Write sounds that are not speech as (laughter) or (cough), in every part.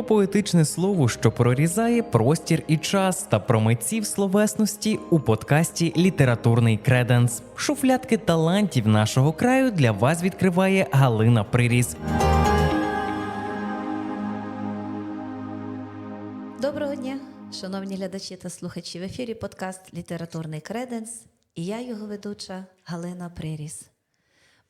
про поетичне слово, що прорізає простір і час та про митців словесності у подкасті Літературний креденс. Шуфлядки талантів нашого краю для вас відкриває Галина Приріс. Доброго дня, шановні глядачі та слухачі. В ефірі подкаст Літературний креденс і я його ведуча Галина Приріс.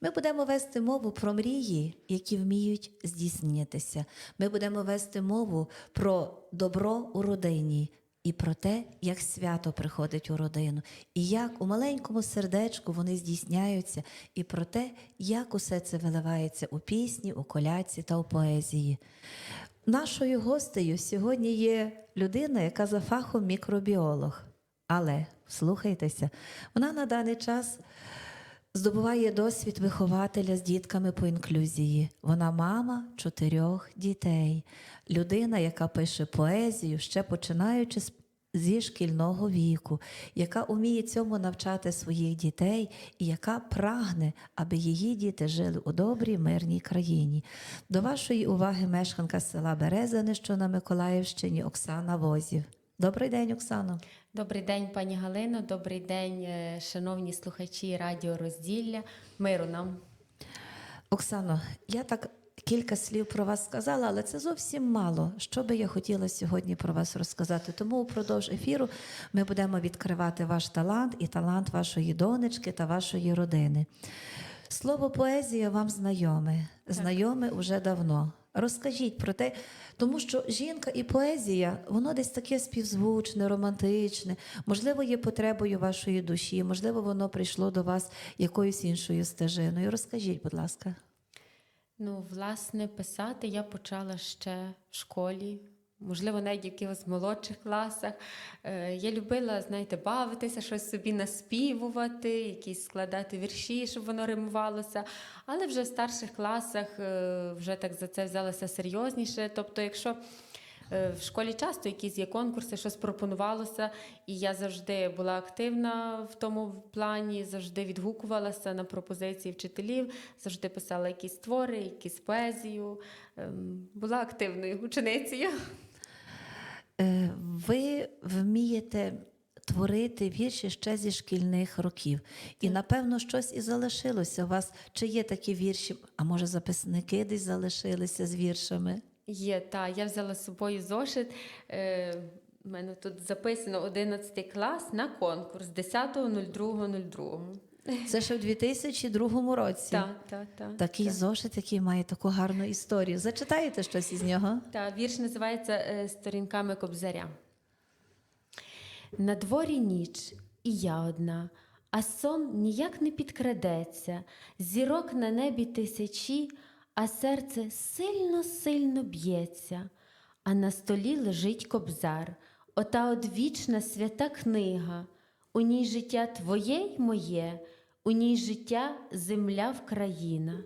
Ми будемо вести мову про мрії, які вміють здійснюватися. Ми будемо вести мову про добро у родині і про те, як свято приходить у родину, і як у маленькому сердечку вони здійсняються, і про те, як усе це виливається у пісні, у коляці та у поезії. Нашою гостею сьогодні є людина, яка за фахом мікробіолог. Але слухайтеся, вона на даний час здобуває досвід вихователя з дітками по інклюзії. Вона мама чотирьох дітей, людина, яка пише поезію, ще починаючи зі шкільного віку, яка уміє цьому навчати своїх дітей і яка прагне, аби її діти жили у добрій мирній країні. До вашої уваги мешканка села Березани, що на Миколаївщині, Оксана Возів. Добрий день, Оксано. Добрий день, пані Галино. Добрий день, е, шановні слухачі Радіо Розділля. Миру нам. Оксано, я так кілька слів про вас сказала, але це зовсім мало. Що би я хотіла сьогодні про вас розказати. Тому упродовж ефіру ми будемо відкривати ваш талант і талант вашої донечки та вашої родини. Слово поезія вам знайоме, знайоме вже давно. Розкажіть про те, тому що жінка і поезія, воно десь таке співзвучне, романтичне, можливо, є потребою вашої душі, можливо, воно прийшло до вас якоюсь іншою стежиною. Розкажіть, будь ласка. Ну, власне, писати я почала ще в школі, можливо, навіть в якихось молодших класах. Е, Я любила, знаєте, бавитися, щось собі наспівувати, якісь складати вірші, щоб воно римувалося. Але вже в старших класах е, вже так за це взялася серйозніше. Тобто, якщо Е, В школі часто якісь є конкурси, щось пропонувалося, і я завжди була активна в тому плані, завжди відгукувалася на пропозиції вчителів, завжди писала якісь твори, якісь поезію. Ем, Була активною ученицею. Е, Ви вмієте творити вірші ще зі шкільних років. І, напевно, щось і залишилося у вас. Чи є такі вірші, а може, записники десь залишилися з віршами? Є, та я взяла з собою зошит. Е, У мене тут записано 11 клас на конкурс 10.02.02. Це ще в 2002 році. Так, так, так. Такий зошит, який має таку гарну історію. Зачитаєте щось із нього? Та вірш називається е, Сторінками Кобзаря. На дворі ніч, і я одна, а сон ніяк не підкрадеться, зірок на небі тисячі, а серце сильно-сильно б'ється, а на столі лежить кобзар, ота одвічна свята книга, у ній життя твоє й моє, у ній життя земля Вкраїна.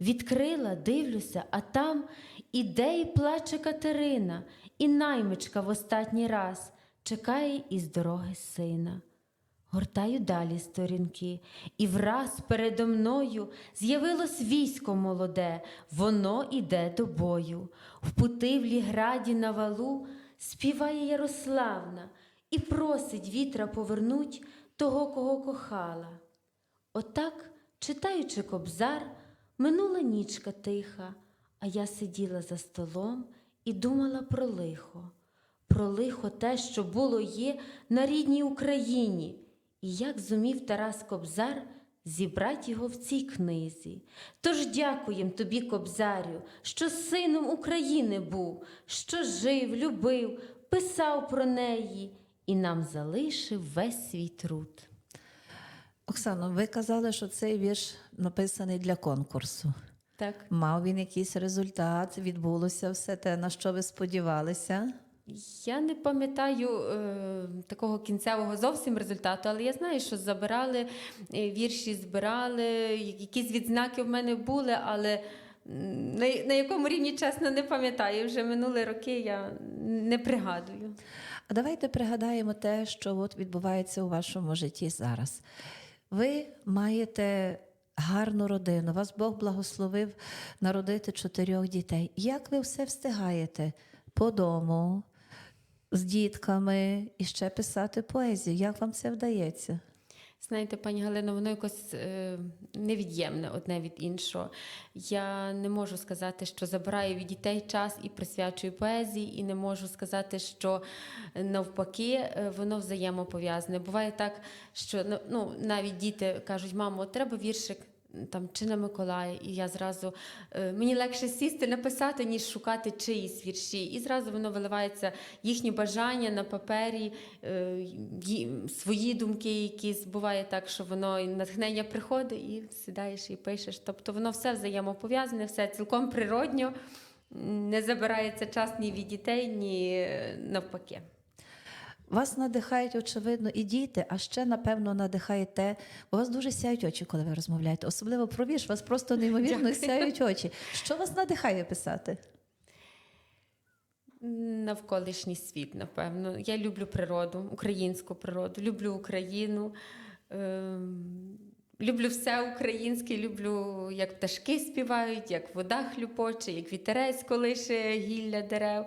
Відкрила, дивлюся, а там іде і плаче Катерина, і наймичка в останній раз чекає із дороги сина. Гортаю далі сторінки, і враз передо мною з'явилось військо молоде, воно іде до бою. В путивлі граді на валу співає Ярославна і просить вітра повернуть того, кого кохала. Отак, читаючи кобзар, минула нічка тиха, а я сиділа за столом і думала про лихо, про лихо те, що було є на рідній Україні, і як зумів Тарас Кобзар зібрати його в цій книзі. Тож дякуєм тобі, Кобзарю, що сином України був, що жив, любив, писав про неї і нам залишив весь свій труд. Оксано, ви казали, що цей вірш написаний для конкурсу. Так. Мав він якийсь результат, відбулося все те, на що ви сподівалися? Я не пам'ятаю е, такого кінцевого зовсім результату, але я знаю, що забирали е, вірші, збирали, якісь відзнаки в мене були, але на, на якому рівні, чесно, не пам'ятаю. Вже минулі роки я не пригадую. А давайте пригадаємо те, що от відбувається у вашому житті зараз. Ви маєте гарну родину, вас Бог благословив народити чотирьох дітей. Як ви все встигаєте? по дому, з дітками і ще писати поезію. Як вам це вдається? Знаєте, пані Галино, воно якось е, невід'ємне одне від іншого. Я не можу сказати, що забираю від дітей час і присвячую поезії, і не можу сказати, що е, навпаки е, воно взаємопов'язане. Буває так, що ну, ну, навіть діти кажуть, мамо, треба віршик. Там чи на Миколая, і я зразу е, мені легше сісти написати, ніж шукати чиїсь вірші. І зразу воно виливається їхні бажання на папері, е, свої думки, якісь буває так, що воно натхнення приходить, і сідаєш і пишеш. Тобто воно все взаємопов'язане, все цілком природньо, не забирається час ні від дітей, ні е, навпаки. Вас надихають, очевидно, і діти, а ще, напевно, надихає те, бо у вас дуже сяють очі, коли ви розмовляєте. Особливо про вірш, вас просто неймовірно Дякую. сяють очі. Що вас надихає писати? Навколишній світ, напевно. Я люблю природу, українську природу, люблю Україну. Ем, люблю все українське, люблю, як пташки співають, як вода хлюпоче, як вітерець колише гілля дерев.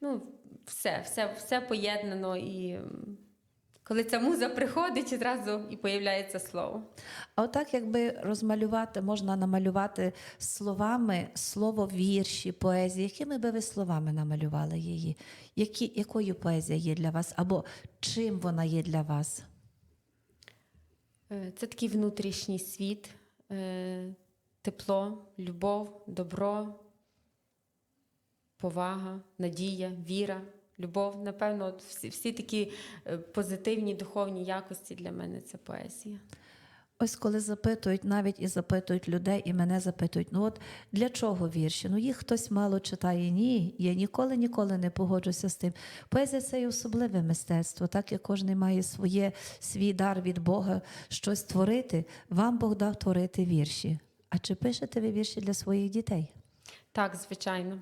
Ну, все, все, все поєднано. І коли ця муза приходить, одразу і появляється слово. А отак, якби розмалювати, можна намалювати словами слово вірші, поезії. Якими би ви словами намалювали її? Які, якою поезія є для вас? Або чим вона є для вас? Е, Це такий внутрішній світ, е, тепло, любов, добро, повага, надія, віра, любов. Напевно, от всі, всі такі е, позитивні духовні якості для мене це поезія. Ось коли запитують, навіть і запитують людей, і мене запитують: ну от для чого вірші? Ну їх хтось мало читає. Ні, я ніколи ніколи не погоджуся з тим. Поезія це і особливе мистецтво, так як кожен має своє свій дар від Бога щось творити. Вам Бог дав творити вірші. А чи пишете ви вірші для своїх дітей? Так, звичайно.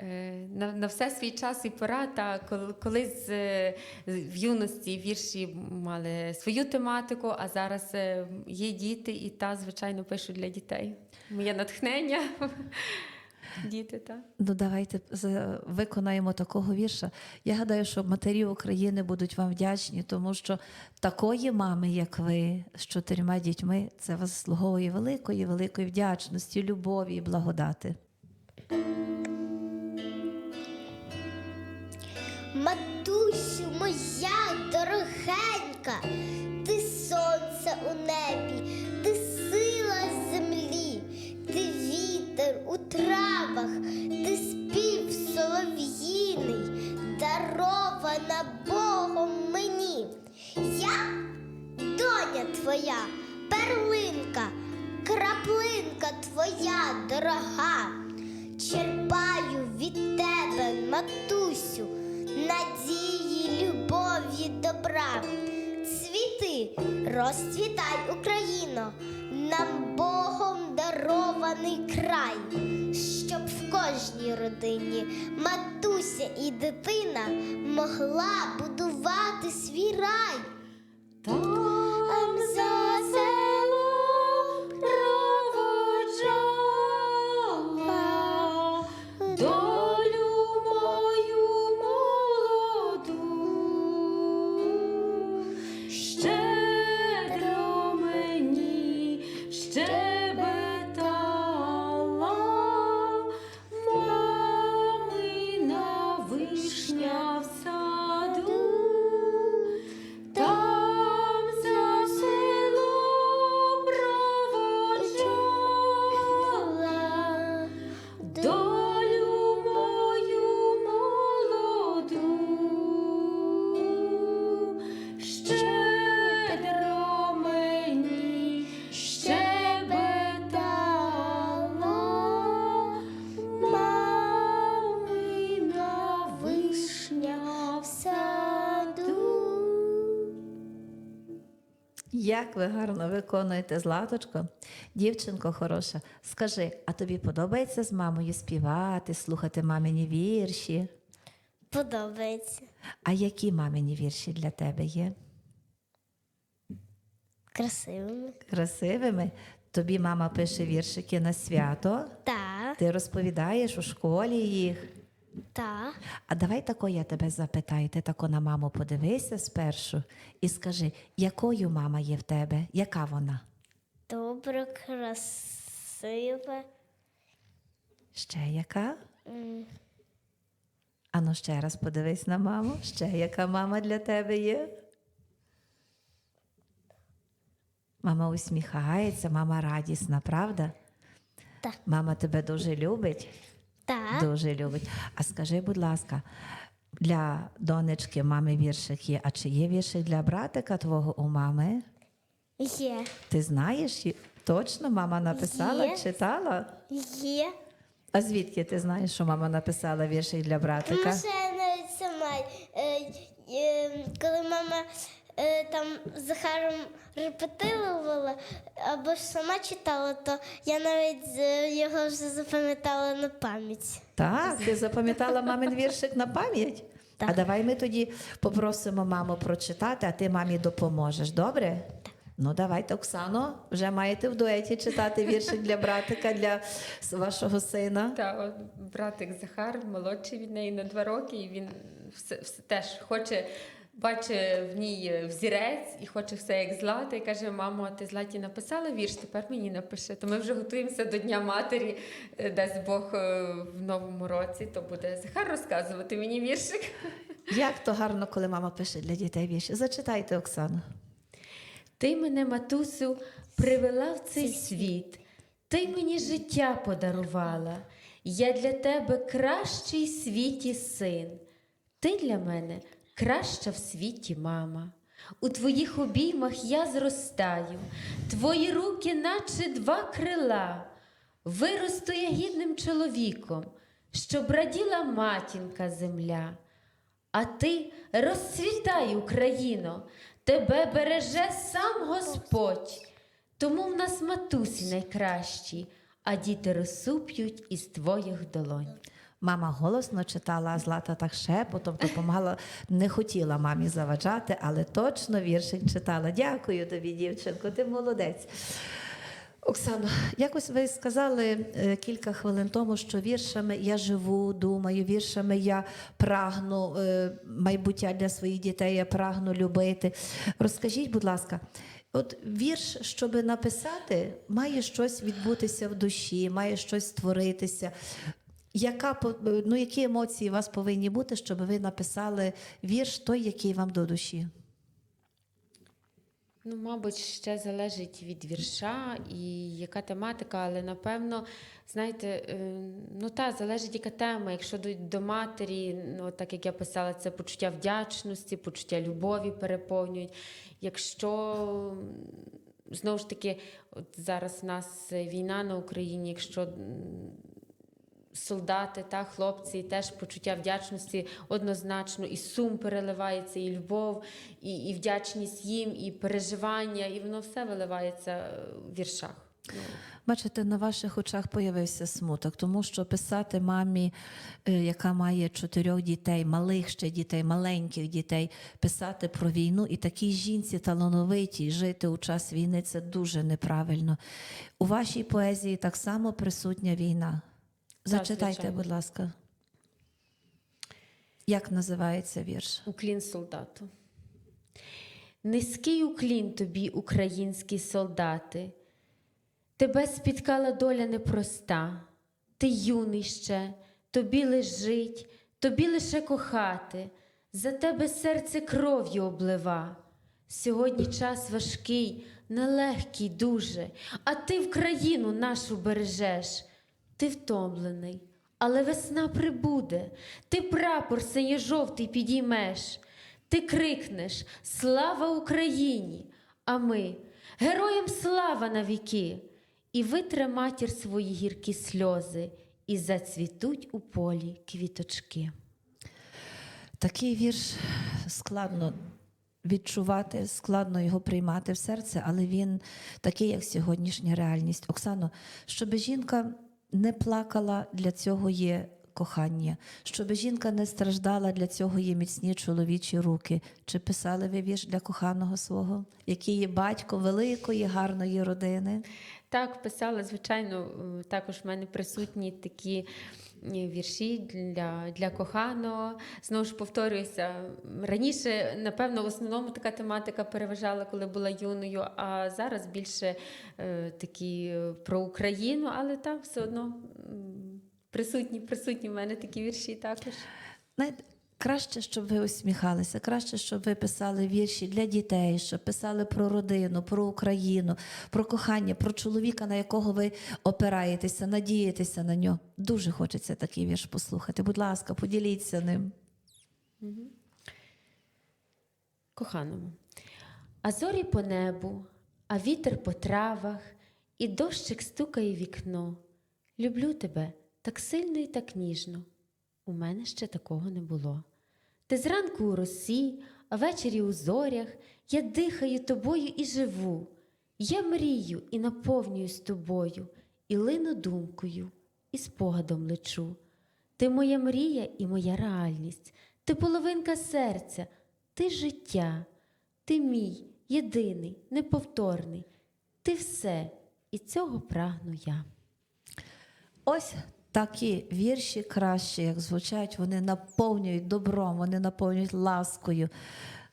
Е, На, на все свій час і пора, та колись е, в юності вірші мали свою тематику, а зараз е, є діти, і та, звичайно, пишу для дітей. Моє натхнення. (laughs) Діти, так. Ну, давайте виконаємо такого вірша. Я гадаю, що матері України будуть вам вдячні, тому що такої мами, як ви, з чотирма дітьми, це вас заслуговує великої, великої вдячності, любові і благодати. Матусю моя дорогенька, ти сонце у небі, ти сила землі, ти вітер у травах, ти спів солов'їний, дарована Богом мені. Я доня твоя, перлинка, краплинка твоя дорога. Черпаю від тебе, матусю, надії, любові, добра. Цвіти, розцвітай, Україно, нам Богом дарований край, щоб в кожній родині матуся і дитина могла будувати свій рай. Там за day. Як ви гарно виконуєте Златочко, дівчинко хороша, скажи, а тобі подобається з мамою співати, слухати мамині вірші? Подобається. А які мамині вірші для тебе є? Красивими. Красивими? Тобі мама пише віршики на свято. Так. Ти розповідаєш у школі їх. Так. А давай тако я тебе запитаю. Ти тако на маму подивися спершу і скажи, якою мама є в тебе? Яка вона? Добре, красиве. Ще яка? М, Ану ще раз подивись на маму. Ще яка мама для тебе є? Мама усміхається, мама радісна, правда? Так. Мама тебе дуже любить. Так. Дуже любить. А скажи, будь ласка, для донечки мами віршик є, а чи є віршик для братика твого у мами? Є. Ти знаєш? Точно мама написала, Є. читала? Є. А звідки ти знаєш, що мама написала віршик для братика? Тому що я навіть сама, е, е, коли мама там з Захаром репетирувала або ж сама читала, то я навіть е, його вже запам'ятала на пам'ять. Так, ти запам'ятала мамин віршик на пам'ять? Так. А давай ми тоді попросимо маму прочитати, а ти мамі допоможеш, добре? Ну, давайте, Оксано, вже маєте в дуеті читати віршик для братика, для вашого сина. Та от братик Захар молодший від неї на два роки, і він все, все теж хоче. Бачить в ній взірець і хоче все як злата, і каже: мамо, ти златі написала вірш, тепер мені напиши. То ми вже готуємося до Дня матері, Е, дасть Бог е, в новому році, то буде Захар розказувати мені віршик. Як то гарно, коли мама пише для дітей вірші. Зачитайте, Оксано. Ти мене, матусю, привела в цей світ. Ти мені життя подарувала. Я для тебе кращий світі син. Ти для мене краща в світі мама. У твоїх обіймах я зростаю, твої руки, наче два крила. Виросту я гідним чоловіком, щоб раділа матінка земля. А ти розцвітай, Україно, тебе береже сам Господь. Тому в нас матусі найкращі, а діти росу п'ють із твоїх долонь. Мама голосно читала, Злата так шепотом допомагала. Не хотіла мамі заважати, але точно віршик читала. Дякую тобі, дівчинко, ти молодець. Оксано, якось ви сказали е, кілька хвилин тому, що віршами я живу, думаю, віршами я прагну е, майбуття для своїх дітей, я прагну любити. Розкажіть, будь ласка, от вірш, щоб написати, має щось відбутися в душі, має щось створитися. Яка ну, які емоції у вас повинні бути, щоб ви написали вірш той, який вам до душі? Ну, мабуть, ще залежить від вірша і яка тематика, але напевно, знаєте, е, ну та залежить яка тема. Якщо до, до матері, ну так як я писала, це почуття вдячності, почуття любові переповнюють. Якщо знову ж таки, от зараз в нас війна на Україні, якщо солдати та хлопці, теж почуття вдячності однозначно, і сум переливається, і любов, і, і вдячність їм, і переживання, і воно все виливається е, в віршах. Ну, Бачите, на ваших очах появився смуток, тому що писати мамі, е, яка має чотирьох дітей, малих ще дітей, маленьких дітей, писати про війну і такій жінці талановитій жити у час війни це дуже неправильно. У вашій поезії так само присутня війна. Зачитайте, будь ласка. Як називається вірш? Уклін солдату. Низький уклін тобі, українські солдати. Тебе спіткала доля непроста. Ти юний ще, тобі лежить, тобі лише кохати. За тебе серце кров'ю облива. Сьогодні час важкий, нелегкий дуже, а ти в країну нашу бережеш. Ти втомлений, але весна прибуде, ти прапор синьо-жовтий підіймеш. Ти крикнеш Слава Україні! А ми героям слава навіки! І витре матір свої гіркі сльози, і зацвітуть у полі квіточки. Такий вірш складно відчувати, складно його приймати в серце, але він такий, як сьогоднішня реальність. Оксано, щоб жінка не плакала, для цього є кохання. Щоб жінка не страждала, для цього є міцні чоловічі руки. Чи писали ви вірш для коханого свого, який є батько великої, гарної родини? Так, писала, звичайно, е, також в мене присутні такі вірші для, для коханого. Знову ж повторююся, раніше, напевно, в основному така тематика переважала, коли була юною, а зараз більше е, такі е, про Україну, але так, все одно присутні, присутні в мене такі вірші також. Знаєте, краще, щоб ви усміхалися, краще, щоб ви писали вірші для дітей, щоб писали про родину, про Україну, про кохання, про чоловіка, на якого ви опираєтеся, надієтеся на нього. Дуже хочеться такий вірш послухати. Будь ласка, поділіться ним. Коханому. А зорі по небу, а вітер по травах, і дощик стукає вікно. Люблю тебе так сильно і так ніжно. У мене ще такого не було. Ти зранку у росі, а ввечері у зорях я дихаю тобою і живу. Я мрію і наповнююсь тобою, і лину думкою, і спогадом лечу. Ти моя мрія і моя реальність, ти половинка серця, ти життя, ти мій єдиний, неповторний, ти все, і цього прагну я. Ось такі вірші кращі, як звучать, вони наповнюють добром, вони наповнюють ласкою.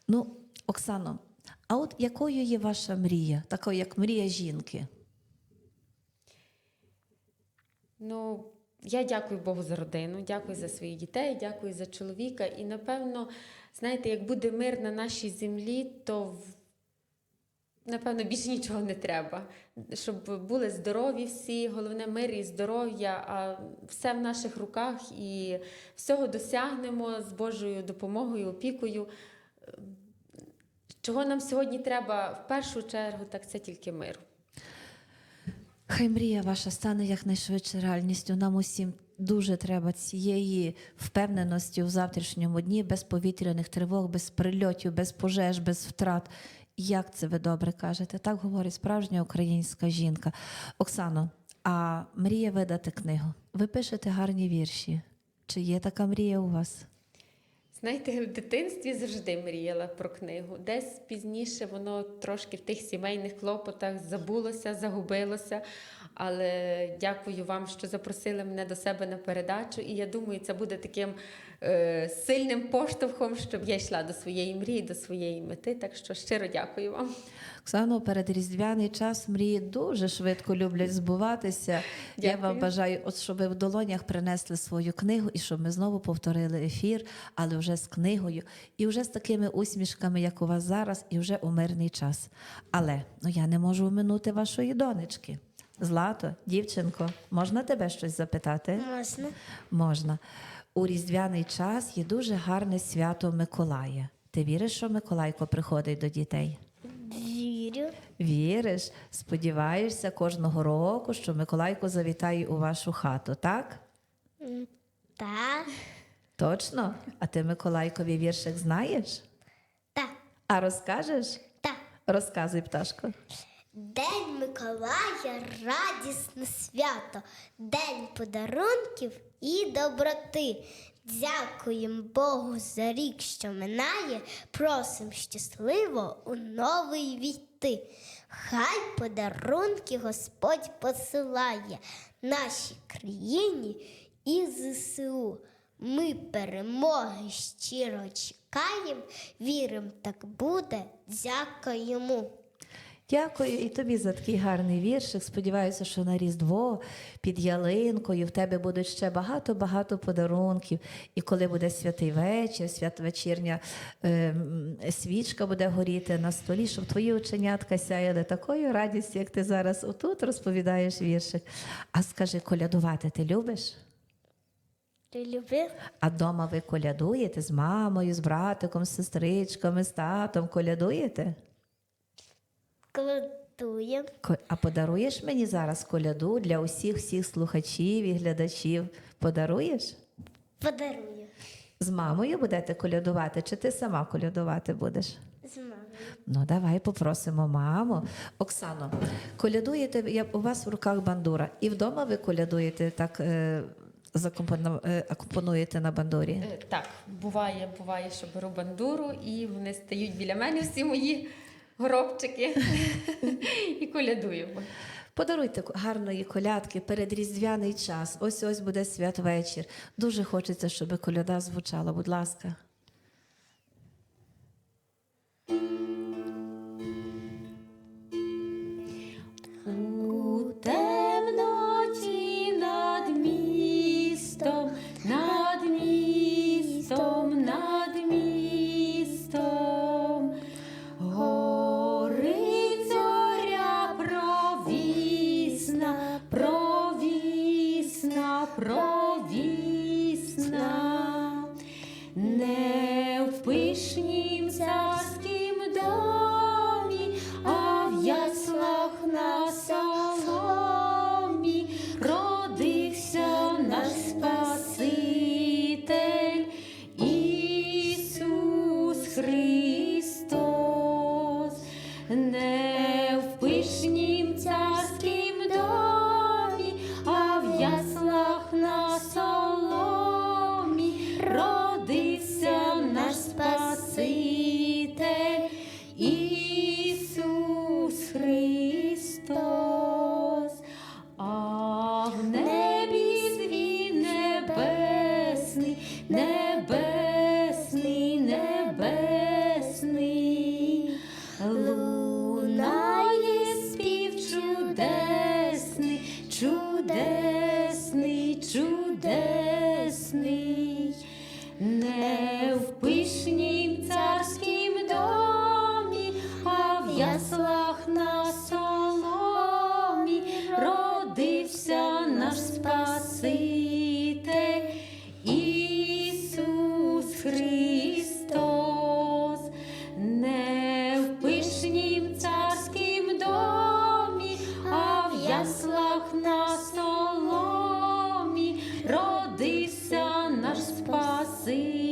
Ну, Оксано, а от якою є ваша мрія, такою, як мрія жінки? Ну, я дякую Богу за родину, дякую за своїх дітей, дякую за чоловіка. І напевно, знаєте, як буде мир на нашій землі, то напевно більше нічого не треба. Щоб були здорові всі, головне мир і здоров'я, а все в наших руках і всього досягнемо з Божою допомогою, опікою. Чого нам сьогодні треба в першу чергу, так це тільки миру. Хай мрія ваша стане якнайшвидше реальністю. Нам усім дуже треба цієї впевненості в завтрашньому дні, без повітряних тривог, без прильотів, без пожеж, без втрат. Як це ви добре кажете? Так говорить справжня українська жінка. Оксано, а мрія видати книгу. Ви пишете гарні вірші. Чи є така мрія у вас? Знаєте, в дитинстві завжди мріяла про книгу. Десь пізніше воно трошки в тих сімейних клопотах забулося, загубилося. Але дякую вам, що запросили мене до себе на передачу. І я думаю, це буде таким е, сильним поштовхом, щоб я йшла до своєї мрії, до своєї мети. Так що щиро дякую вам. Оксано, перед різдвяний час мрії дуже швидко люблять збуватися. Я вам бажаю, от щоб ви в долонях принесли свою книгу і щоб ми знову повторили ефір, але вже з книгою, і вже з такими усмішками, як у вас зараз, і вже у мирний час. Але ну я не можу оминути вашої донечки. Злато, дівчинко, можна тебе щось запитати? Можна. Можна. У різдвяний час є дуже гарне свято Миколая. Ти віриш, що Миколайко приходить до дітей? Вірю. Віриш, сподіваєшся кожного року, що Миколайко завітає у вашу хату, так? Так. Точно? А ти Миколайкові віршик знаєш? Так. А розкажеш? Так. Розказуй, пташко. День Миколая радісне свято, день подарунків і доброти. Дякуємо Богу за рік, що минає, просим щасливо у новий війти. Хай подарунки Господь посилає нашій країні і ЗСУ. Ми перемоги щиро чекаємо, віримо, так буде, дякуємо. Дякую і тобі за такий гарний віршик. Сподіваюся, що на Різдво під ялинкою в тебе будуть ще багато-багато подарунків. І коли буде святий вечір, святвечірня е, свічка буде горіти на столі, щоб твої оченятка сяяли такою радістю, як ти зараз отут розповідаєш віршик. А скажи, колядувати ти любиш? Ти любив? А вдома ви колядуєте з мамою, з братиком, з сестричками, з татом колядуєте? Колотуємо. Ко- А подаруєш мені зараз коляду для усіх всіх слухачів і глядачів? Подаруєш? Подарую. З мамою будете колядувати, чи ти сама колядувати будеш? З мамою. Ну, давай попросимо маму. Оксано, колядуєте, я, у вас в руках бандура. І вдома ви колядуєте так, е, е, акомпонуєте на бандурі? Е, Так, буває, буває, що беру бандуру, і вони стають біля мене всі мої горобчики (laughs) і колядуємо. Подаруйте гарної колядки перед різдвяний час. Ось ось буде святвечір. Дуже хочеться, щоб коляда звучала. Будь ласка. Спаситель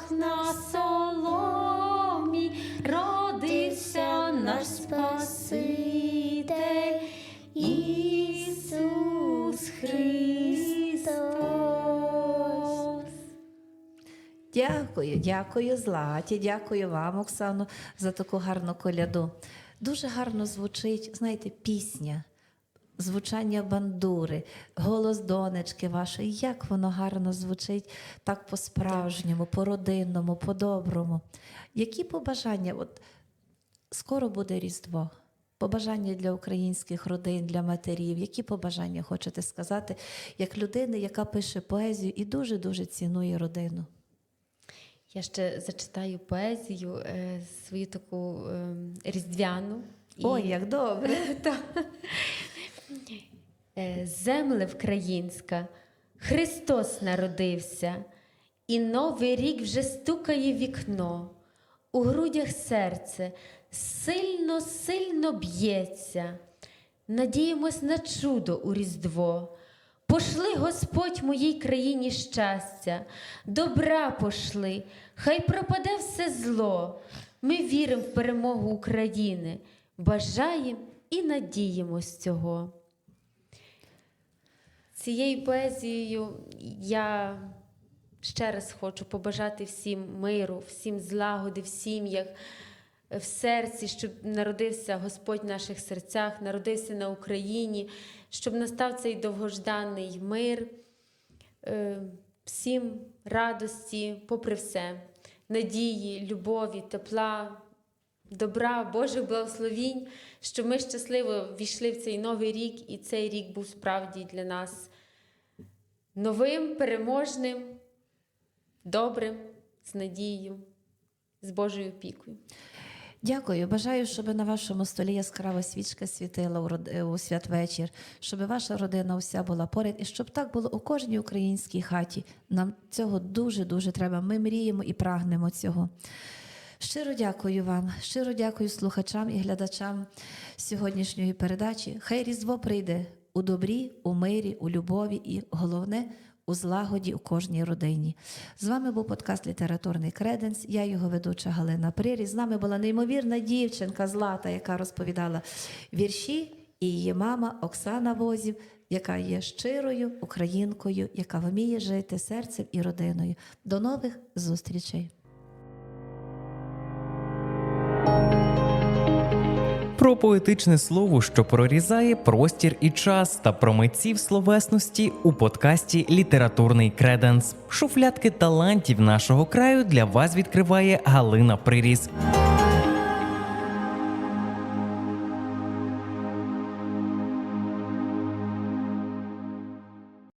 яслах на соломі родився наш Спаситель Ісус Христос. Дякую, дякую, Златі, дякую вам, Оксано, за таку гарну коляду. Дуже гарно звучить, знаєте, пісня, звучання бандури, голос донечки вашої. Як воно гарно звучить так по-справжньому, по-родинному, по-доброму. Які побажання? От скоро буде Різдво. Побажання для українських родин, для матерів. Які побажання хочете сказати, як людини, яка пише поезію і дуже-дуже цінує родину? Я ще зачитаю поезію е, свою таку е, різдвяну. І- Ой, як добре. (laughs) Е, Земле вкраїнська, Христос народився, і Новий рік вже стукає вікно. У грудях серце сильно, сильно б'ється. Надіємось на чудо у Різдво. Пошли, Господь, моїй країні щастя, добра пошли, хай пропаде все зло. Ми віримо в перемогу України, бажаємо і надіємось цього. Цією поезією я ще раз хочу побажати всім миру, всім злагоди в сім'ях, в серці, щоб народився Господь в наших серцях, народився на Україні, щоб настав цей довгожданий мир, е, всім радості, попри все, надії, любові, тепла, добра, Божих благословінь, щоб ми щасливо війшли в цей новий рік, і цей рік був справді для нас новим, переможним, добрим, з надією. з Божою опікою. Дякую. Бажаю, щоб на вашому столі яскрава свічка світила у, святвечір, щоб ваша родина уся була поряд, і щоб так було у кожній українській хаті. Нам цього дуже дуже треба. Ми мріємо і прагнемо цього. Щиро дякую вам, щиро дякую слухачам і глядачам сьогоднішньої передачі. Хай Різдво прийде у добрі, у мирі, у любові і головне у злагоді у кожній родині. З вами був подкаст Літературний креденс. Я його ведуча Галина Прирі. З нами була неймовірна дівчинка Злата, яка розповідала вірші, і її мама Оксана Возів, яка є щирою українкою, яка вміє жити серцем і родиною. До нових зустрічей! Про поетичне слово, що прорізає простір і час, та про митців словесності у подкасті Літературний креденс. Шуфлятки талантів нашого краю для вас відкриває Галина Приріз.